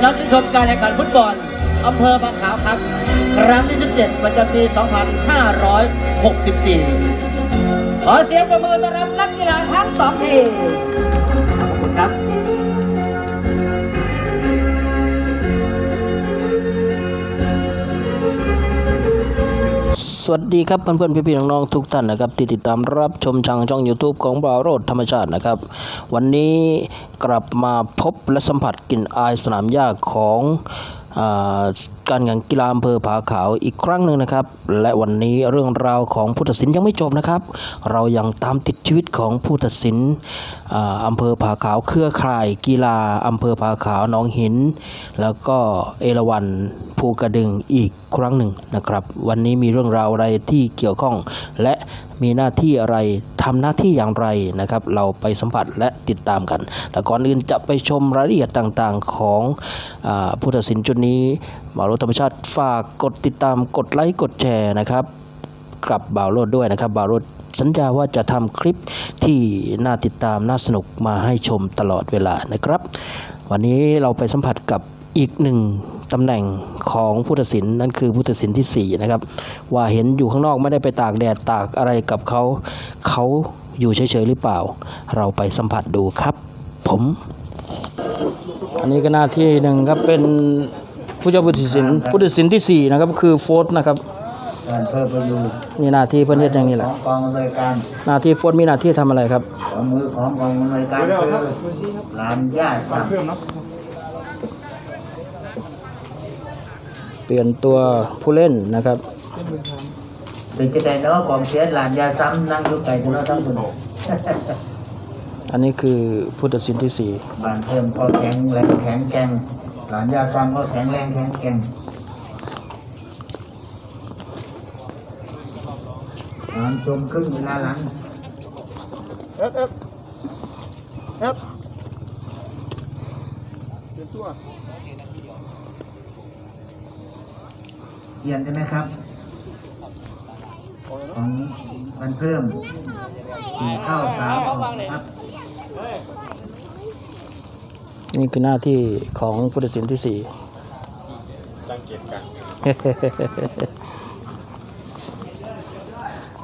พี่น้องที่ชมการแข่งขันฟุตบอลอำเภอบางขาวครับ ครั้งที่ 17 ประจำปี 2564 ขอเสียงประมือต้อนรับนักกีฬาทั้งสองทีมขอบคุณครับ สวัสดีครับเพื่อนๆพี่ๆน้องๆทุกท่านนะครับที่ติดตามรับชมทางช่อง YouTube ของบาวโรดธรรมชาตินะครับ วันนี้กลับมาพบและสัมผัสกลิ่นอายสนามหญ้าของ การแข่งกีฬาอำเภอผาขาวอีกครั้งหนึ่งนะครับ และวันนี้เรื่องราวของผู้ตัดสินยังไม่จบนะครับ เรายังตามติดชีวิตของผู้ตัดสินอำเภอผาขาวเครือข่าย กีฬาอำเภอผาขาวหนองหิน แล้วก็เอราวันภูกระดึงอีกครั้งหนึ่งนะครับ วันนี้มีเรื่องราวอะไรที่เกี่ยวข้อง และมีหน้าที่อะไร ทำหน้าที่อย่างไรนะครับ เราไปสัมผัสและติดตามกัน แต่ก่อนอื่นจะไปชมรายละเอียดต่างๆของอาผู้ตัดสินจุดนี้หมารถธรรมชาติฝากกดติดตามกดไลค์กดแชร์นะครับกับบ่าวโรดด้วยนะครับบ่าวโรดสัญญาว่าจะทำคลิปที่น่าติดตามน่าสนุกมาให้ชมตลอดเวลานะครับ วันนี้เราไปสัมผัสกับอีกหนึ่ง ตำแหน่งของผู้ตัดสินนั่นคือผู้ตัดสินที่ 4 นะครับ ว่าเห็นอยู่ข้างนอกไม่ได้ไปตากแดดตากอะไรกับเขา เขาอยู่เฉยๆหรือเปล่า เราไปสัมผัสดูครับ ผม อันนี้ก็หน้าที่หนึ่งครับเป็นผู้เจ้าผู้ตัดสินผู้ตัดสินที่สี่นะครับคือโฟร์นะครับการเพิ่มประโยชน์นี่หน้าที่เพื่อนเฮ็ดอย่างนี้แหละองกองอำนวยการหน้าที่โฟร์มีหน้าที่ทำอะไรครับของมือของกองอำนวยการคือร้านย่าสั่ง เปลี่ยนตัวผู้เล่นนะครับเป็นจะได้เนาะกองเชียร์ร้านยาซ้ำนั่งอยู่ไกลตัวเราทั้งคนอันนี้คือผู้ตัดสินที่สี่บ้านเพิ่มก็แข็งแรงแข็งแกร่งร้านยาซ้ำก็แข็งแรงแข็งแกร่งตามชมครึ่งเวลาหลังเอฟเอฟเอฟเปลี่ยนตัว เปลี่ยนใช่ไหมครับ ของมันเพิ่มสี่เข้าสามออกครับนี่คือหน้าที่ของผู้ตัดสินที่สี่สังเกตกัน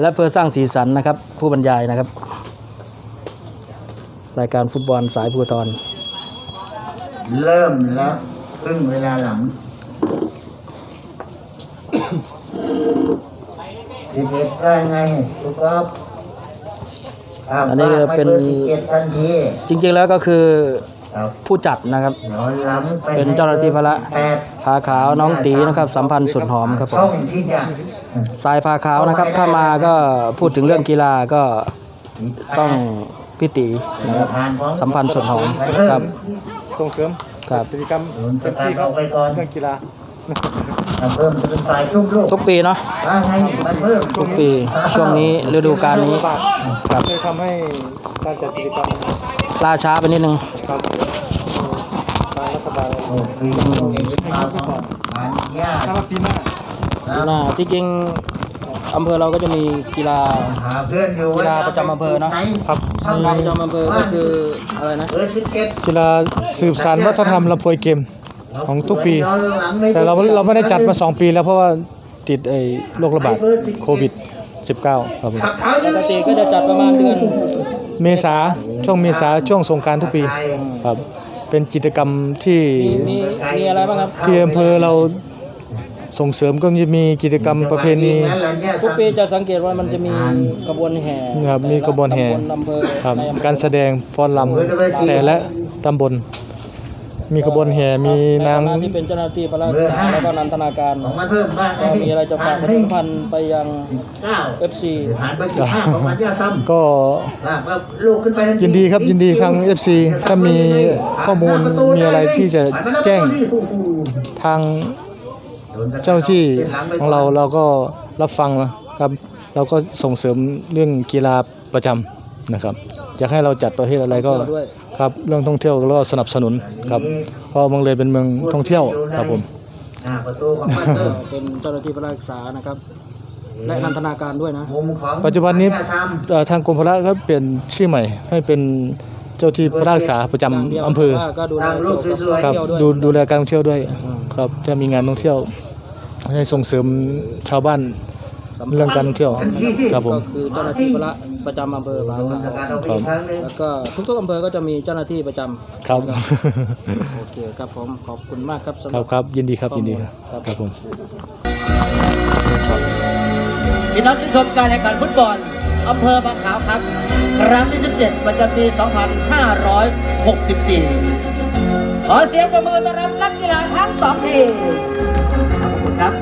และเพื่อสร้างสีสันนะครับ ผู้บรรยายนะครับ รายการฟุตบอลสายภูทร เริ่มแล้วครึ่งเวลาหลัง สิบเอ็ดได้ไงทุกครับอันนี้เป็นสิบเอ็ดทันทีจริงๆแล้วก็คือครับผู้จัดนะครับเดี๋ยวหลังไปเป็นเจ้าหน้าที่พละแปดพาขาวน้องตีนะครับ สัมพันธ์สุดหอมครับผช่อมงที่จะสายพาขาวนะครับ ถ้ามาก็พูดถึงเรื่องกีฬาก็ต้องพิตีนะครับสัมพันธ์สุดหอมครับส่งเสริมครับกิจกรรมโดนสตาร์ทเข้าไปก่อนเรื่องกีฬา มันเพิ่มเป็นฝ่ายชุ่มลูกทุกปีเนาะว่าไงมันเพิ่มทุกปีช่วงนี้ฤดูกาลนี้บาทครับเลยทำให้การจัดกิจกรรมล่าช้าไปนิดนึงครับทางรัฐบาลโอ้ฟรีโอ้ยมาก่อนมันยากถ้าว่าปีหน้าหน้าที่จริงอำเภอเราก็จะมีกีฬาหาเพื่อนอยู่กีฬาประจำอำเภอเนอะครับกีฬาประจำอำเภอก็คืออะไรนะเบอร์สิบเอ็ดกีฬาสืบสานวัฒนธรรมลำพวยเกม ของทุกปี แต่เราเราไม่ได้จัดมา 2 ปีแล้วเพราะว่าติดไอ้โรคระบาดโควิด 19 ครับผมขับเท้าปกติก็จะจัดประมาณเดือนเมษาช่วงเมษาช่วงสงกรารทุกปีครับ เป็นกิจกรรมที่มีมีมีอะไรบ้างครับที่อำเภอเราส่งเสริมก็จะมีกิจกรรมประเพณีทุกปีจะสังเกตว่ามันจะมีกระบวนแห่ครับมีกระบวนแห่ตำบลอำเภอครับในอำเภอ การแสดงฟ้อนรำแต่ละตำบล มีขบวนแห่มีนางในฐนะที่เป็นเจ้าหน้าที่พระราชการแล้วก็นันทนาการของมันเพิ่มบ้างก็มีอะไรจะฝากประชาสัมพันธ์ไปยังเก้า FC ผ่านไปสิบห้าของมันยาซ้ำก็ทราบว่าลูกขึ้นไปทันทียินดีครับยินดีทาง FC ถ้ามีข้อมูลมีอะไรที่จะแจ้ง ทางเจ้าที่ของเราเราก็รับฟังนะครับ เราก็ส่งเสริมเรื่องกีฬาประจำนะครับอยากให้เราจัดประเภทอะไรก็ด้วย ครับเรื่องท่องเที่ยวเราก็สนับสนุนครับเพราะเมืองเลยเป็นเมืองท่องเที่ยวครับผมหน้าประตูของมันเพิ่มเป็นเจ้าหน้าที่พระราชการนะครับ และนันทนาการด้วยนะมุมของปัจจุบันนี้มัยาซ้ำเอ่อทางกรมพละก็เปลี่ยนชื่อใหม่ให้เป็นเจ้าที่พระรักษาประจำอำเภอก็ดูแลตั้งรูปสวยครับเที่ยวด้วยดูดูแลการท่องเที่ยวด้วยครับจะมีงานท่องเที่ยวให้ส่งเสริมชาวบ้านเรื่องการท่องเที่ยวครับผมก็คือเจ้าหน้าที่พระ ประจำอำเภอฝาๆขาวสกัดเอาไปอีกครั้งหนึ่งแล้วก็ทุกๆอำเภอก็จะมีเจ้าหน้าที่ประจำครับ โอเคครับผมขอบคุณมากครับสำหครัรับ บครับยินดีครับยินดีครับครับ ครับผม พี่น้องที่ชมการแข่งขันฟุตบอลอำเภอบางขาวครับ ครั้งที่ 17 ประจำปี 2564 ขอเสียงประมือต้อนรับนักกีฬาทั้งสองทีมขอบคุณครับ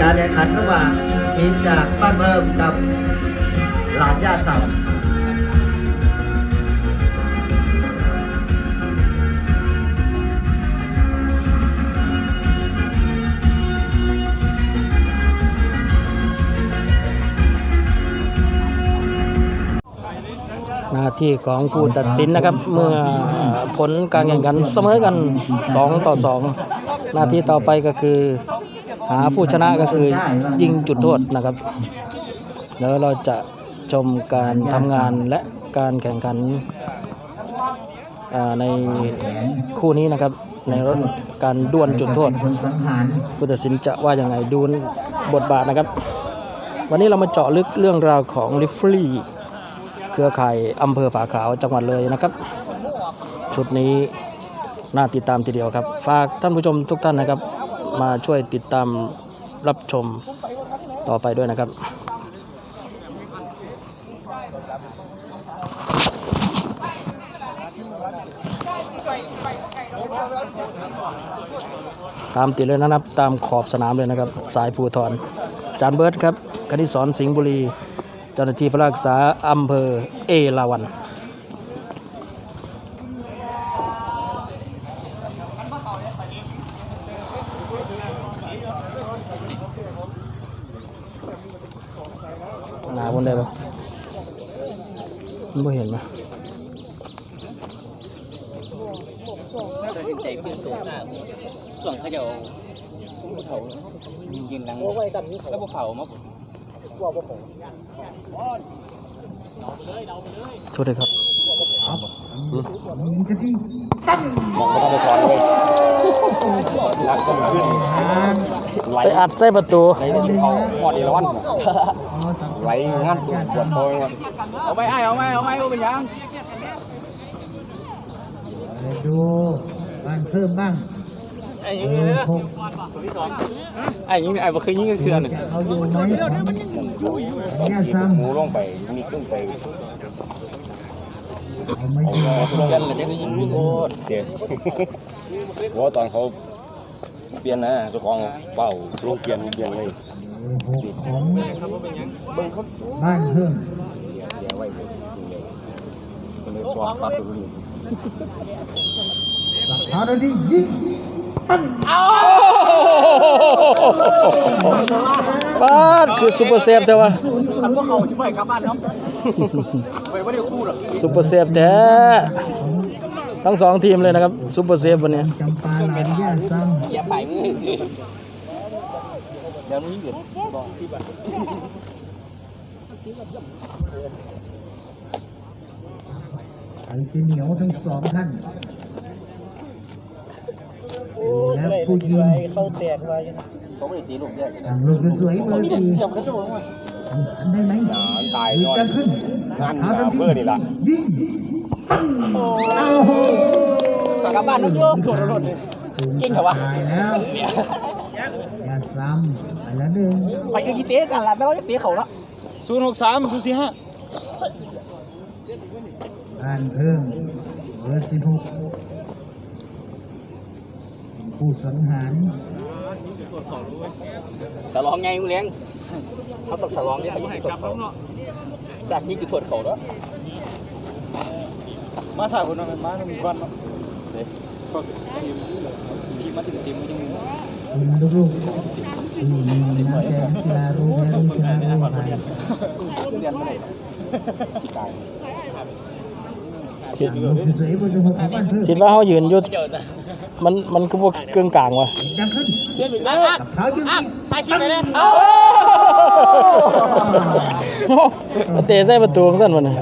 การแข่งขันระหว่างทีมจากบ้านเพิ่มกับหลานย่าเสาหน้าที่ของผู้ตัดสินนะครับเมื่อผลการแข่งขันเสมอกัน 2 ต่อ 2 หน้าที่ต่อไปก็คือ หาผู้ชนะก็คือยิงจุดโทษนะครับ แล้วเราจะชมการทำงานและการแข่งขันอ่าในคู่นี้นะครับ ในรถการดวลจุดโทษคนสังหารผู้ตัดสินจะว่ายังไงดูบทบาทนะครับ วันนี้เรามาเจาะลึกเรื่องราวของลิฟฟรีเครือข่ายอำเภอฝาขาวจังหวัดเลยนะครับ ชุดนี้น่าติดตามทีเดียวครับ ฝากท่านผู้ชมทุกท่านนะครับ มาช่วยติดตามรับชมต่อไปด้วยนะครับตามติดเลยนะครับ ตามขอบสนามเลยนะครับ สายภูทรจานเบิร์ดครับคณิสอนสิงห์บุรี เจ้าหน้าที่พระรักษาอำเภอเอราวัน หนาบนได้ปะ ไม่เห็นปะตัดสินใจเปลี่ยนตัวซะส่วนเขาจะเอาซุ้มภูเขายืนดังแล้วภูเขามาโทษด้วยครับ ไปอัดใส่ประตูหมดอีละวันไหลงั้นปวดคอเอาไปไอ้เอาไปเอาไปเอาไปยังดูบ้านเพิ่มบ้างไอ้เอยิงอเลยคงไอ้ยิงไอ้บ่เคยยิงกันเทือนจะเอาอยู่ไหมของย่าซ้ำหมูลงไปมีขึ้นไป เอาไม่อยู่กันแล้วจะได้ยิงโอ้เจ็บเพราะตอนเขาเปลี่ยนนะเจ้าของเป่าลงเปลี่ยนเปลี่ยนเลยหกของบ้านเพิ่มเสียไว้เลยสวาปั๊บไปเลยสักหานาทียิงบ้า นคือซุปเปอร์เซฟแต่ว่าคันพวกเขาที่ไปกลับบ้านเนาะไปไม่ได้คู่หรอกซุปเปอร์เซฟแท้ทั้งสองทีมเลยนะครับซุปเปอร์เซฟวันนี้จำปาหลานย่าซ้ำอย่าไปมือสิเดี๋ยวนี้หยุดบอกที่บ้านไอ้ที่เหนียวทั้งสองท่านแล้วผู้ยิงเขาไม่ได้ตีลูกแยกทางลูกสวยๆเบอร์สี่สังหารได้ไหมตายหรือย้อนจะขึ้นงานหาทันทีเพื่อนี่ล่ะยิงเอาโหสักกลับบ้านลูกโยมโดดโดดเก่งเหรอวะตายแล้วอย่าซ้ำไปแล้วหนึ่งไปกับกีเตะกันละไม่ว่าจะเตะเขาละศูนย์หกสามศูนย์สี่ห้าอ่านเพิ่มเบอร์สิบหกผู้สังหาร สลองไงมึงเลี้ยงเขาต้องสลองนี่ยิงจุดเขาจากยิงจุดเขาแล้วมาสายคนนั้นมาต้องมีควันเนาะทีมาถึงทีมยังคุณลูกๆที่มีน้ำใจนักกีฬารู้แพ้รู้ชนะรู้อภัยเรียนไม่ได้ ตายสิลูกสวยบนสมองของบ้านเพิ่มสิว่าเฮายืนอยู่มันมันคือพวกเกลืองกลางวะดังขึ้นเชื่อถึงแล้วกับเท้ายึดอีกตายคิดเลยนะมาเตะใส่ประตูของซั่นมันน่ะ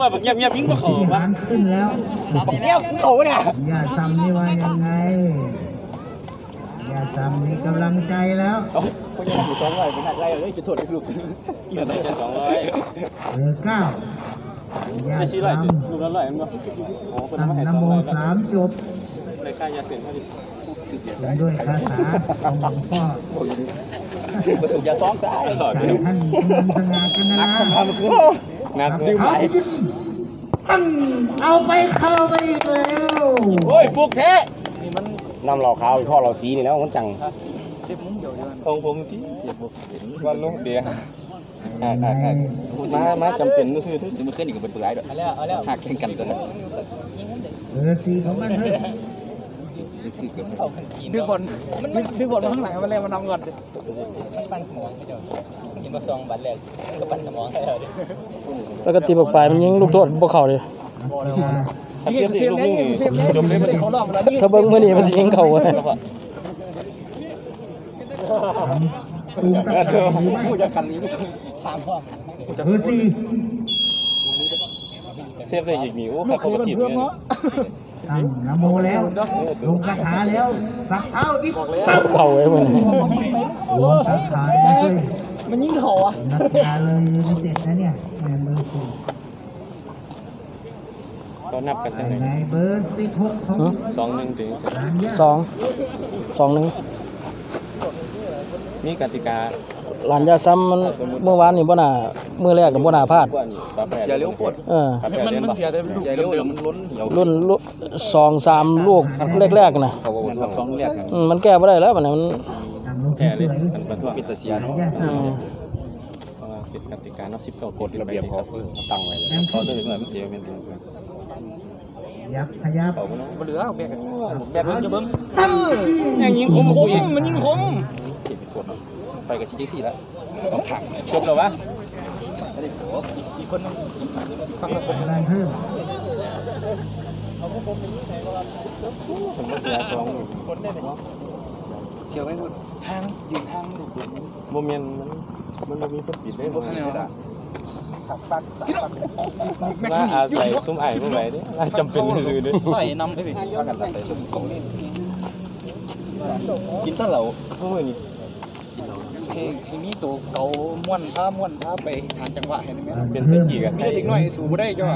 ว่าแบบเงียบเงียบยิ่งกว่าเขาที่หานขึ้นแล้วเงียบเขาเนี่ยอย่าซ้ำนี่ว่ายังไงอย่าซ้ำมีกำลังใจแล้วคนยังอยู่สองร้อยเป็นอะไรเลยจะถอดลูกอย่าได้แค่สองร้อยเบอร์เก้าอ ย่าไม่ชี้ร้อยซ้ลูกละร้อยมั้งโอ้คนำมาให้ตั้งสนองโมร้อยสามจบเลยค่ายาเสพติดถึงด้วยคาถาของหลวงพ่อประสูบยาซ้อมซะใจท่านกำลังสง่ากันนะงานเอาดิ้วไปยึดอีกปั้งเอาไปเข้าไปอีกแล้วโอ้ยฟุกแท้น้ำเราขาวพ่อเราสีนี่แล้วมันจังของผมที่เจ็บบุกวันลูกเดีย อ่าอ่าอ่ามามาจำเป็นก็คือจะมาขึ้นอีกกับเป็นปลายด้วยหักแข่งกันตัวนั้นเบอร์สี่ของบ้านเพิ่มลึกซึ้งเกินดึงบอลมันดึงบอลมาข้างหลังมันเลยมันนำก่อนมันปั้นสมองให้เดี๋ยวยิงมาซองบัตรแรกก็ปั้นสมองให้เราดิแล้วก็ตีบักปลายมันยิงลูกโทษบ่เข้าเลยนักกีฬาเสียบเสียบเลยเสียบเลยจมเลยเขาลอกแล้วถ้าเบิ่งมื้อนี้มันสิยิงเข้าอะตูมตะข่ายหรือไม่ผู้จัดการนี้ ทางพ่อเบอร์สี่เซฟได้อีกนิ้วถ้าเขาก็จีบเนี่ยตั้งนะโมแล้วลงคาถาแล้วสับเท้าอีกเข้าไว้มื้อนี้ลงคาถาไม่เคยมันยิ่งเขาอะนักกีฬาเลยยูไนเต็ดนะเนี่ยแหม่เบอร์สี่ก็นับกันไปจังไหนในเบอร์สิบหกของสองหนึ่งถึงร้านยาสองสองหนึ่ง นี่กติกาหลานยาซ้ำมันเมื่อวานนี่บ่น่ามื้อแรกก็บ่น่าพลาดว่านี่ปลาแปดอย่าเลี้ยวปวดเออปลาแปดมันเล่นมันปะเสียแต่ลูกอย่าเลี้ยวเดี๋ยวมันล้นเหี่ยวรุ่นลูกสองสามลูกแรกๆน่ะเขาบอกว่าสองแรกอืมมันแก้บ่ได้แล้วบัดนี้มันตั้งลงแพ้ที่สเลยวยมันประท้วงปิดตะเสียเนาะยาอืสามมเพราะว่าเป็นกติกาเนาะสิบเก้ากฎระเบียบเขาตั้งไว้แรงเขาขึ้นเลยเมื่อมันเตียวเป็นเตียวยับขยับเขาเนาะมันเหลือแบกแบกมันจะเบิ้งอย่างยิงคมคมมันยิงคม เจ็บปวดไปกับชิจิซี่แล้วจบแล้ววะไม่ได้หัวอีกคนนึงฟังมาแรงเพิ่มผมก็เสียสองหนึ่งเชียวไม่หมดห้างยืนห้างดูดโมเมนต์มันมันมีคนปิดเลยไม่ได้ขับปักสับว่าอาศัยซุ้มไอ้พวกไหนดิจำเป็นเลยด้วยใส่นำได้ดิว่ากันตัดใส่ลูกกลมนี่กินตะเหลาพวกนี้ เพลงเพลงนี้ตัวเก่าม้วนผ้าม้วนผ้าไปทางจังหวะเห็นไหมเป็นตะกี้กันมีแต่เด็กน้อยสูบได้จ้ะ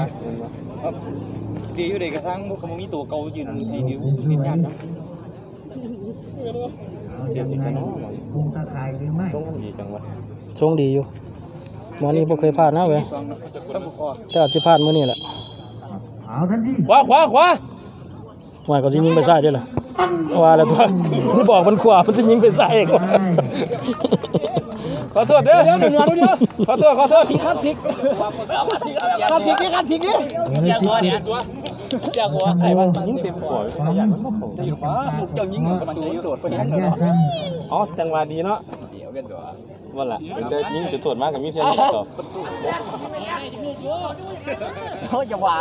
ดีอยู่เด็กกระทั่งพวกเขามีตัวเก่ายืนให้นิ้วสนิดวยยากเอายังไงพุงตะข่ายหรือไม่ต้องดีจังวะทรงดีอยู่มื้อนี้บ่เคยพลาดนะเว้ยแต่อาจสิพลาดมื้อนี้แหละเอาทันทีขวาขวาขวา ว่าก็สิยิงไปซ้ายด้วยล่ะว่าแล้วตัวนี่บอกมันขวามันสิยิงไปซ้ายก็ได้ขอโทษเด้อเดี๋ยวเดี๋ยวเดี๋ยวขอโทษขอโทษสิครับสิขาดสิกนี่ขาดสิกนี่เบอร์สิบเอ็ดจากหัวโอ้ยิงเต็มหัวของเจ้ายิงกับมันจะยุโดดไปหยัลังงเดี๋ยยาวซ้อ๋อจังหวะดีเนาะเดี๋ยวเป็นตัวว่าล่ะแต่ยิงจุดตรวจมากกับมีเทียนต่อเขาจะว่า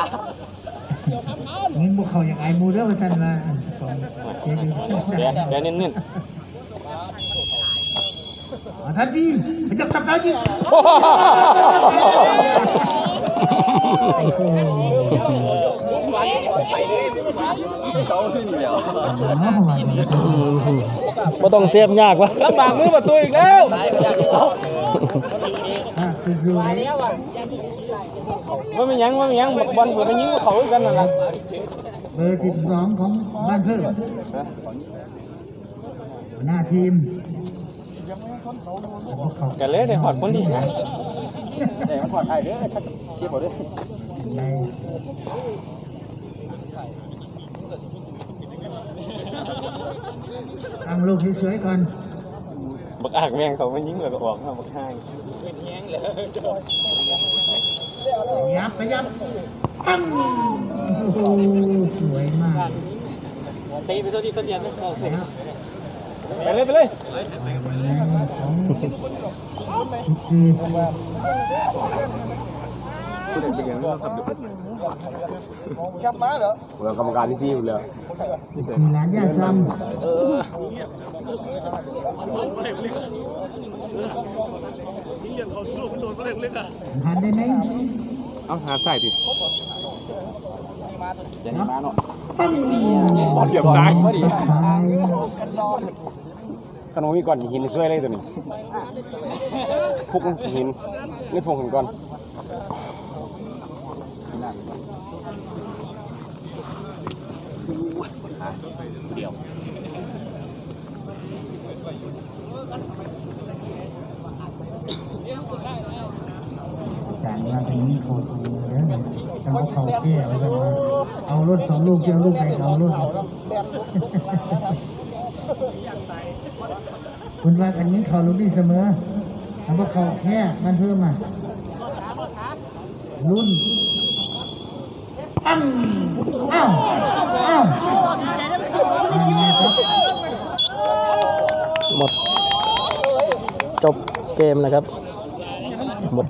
ำยิงบุกเขาอย่างไอ้มูเดอร์ท่านว่าของเชียร์อยู่แกแกเน้นเอาทันทีไปจับสับดาวจีเขาขึ้นอยู่แล้วบ่ต้องเซฟยากวะๆลำบากมือประตูอีกแล้ว อะคือสวยว่ามีหยังว่ามีหยังบอลผมไปยิงเขากันนั่นแหละเบอร์สิบสองของบ้านเพิ่มหัวหน้าทีมกันเลยได้หอดคนที่หาแต่มันถอดไอ้เด้อเทียบเอาเด้อในตั้งลูกสวยๆก่อน บักอากแมงเขาไปยิงแล้วก็ออกมาบักห้างยับไปยับปั้งโอ้โหสวยมากตีไปตัวที่ตัวเดียวไม่เข้าเสร็จไปเลยไปเลยแรง ของสิบสี่เหรอเรากรรมการที่ซีอยู่แล้วสี่ล้านยาซ้ำหันได้ไหมเอาหาใส่ดิเดี๋ยวนี้มาเนาะปั้งเกือบตายตายขนมมีก่อนหินช่วยอะไรตัวนี้พุกหินนี่พงหินก่อน การมาถึงนี้โคสูเลยทำเขาแก้ไว้กันมเอารถสองลูกเชียวลูกใครเอารถคุณว่ากันนี้เขาลูกดีเสมอทำว่าเขาแค่มันเพิ่มมารุ่น ปั้งอ้าวอ้าวยังไงครับหมด จบเกมนะครับ หมด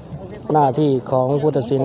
หน้าที่ของผู้ตัดสิน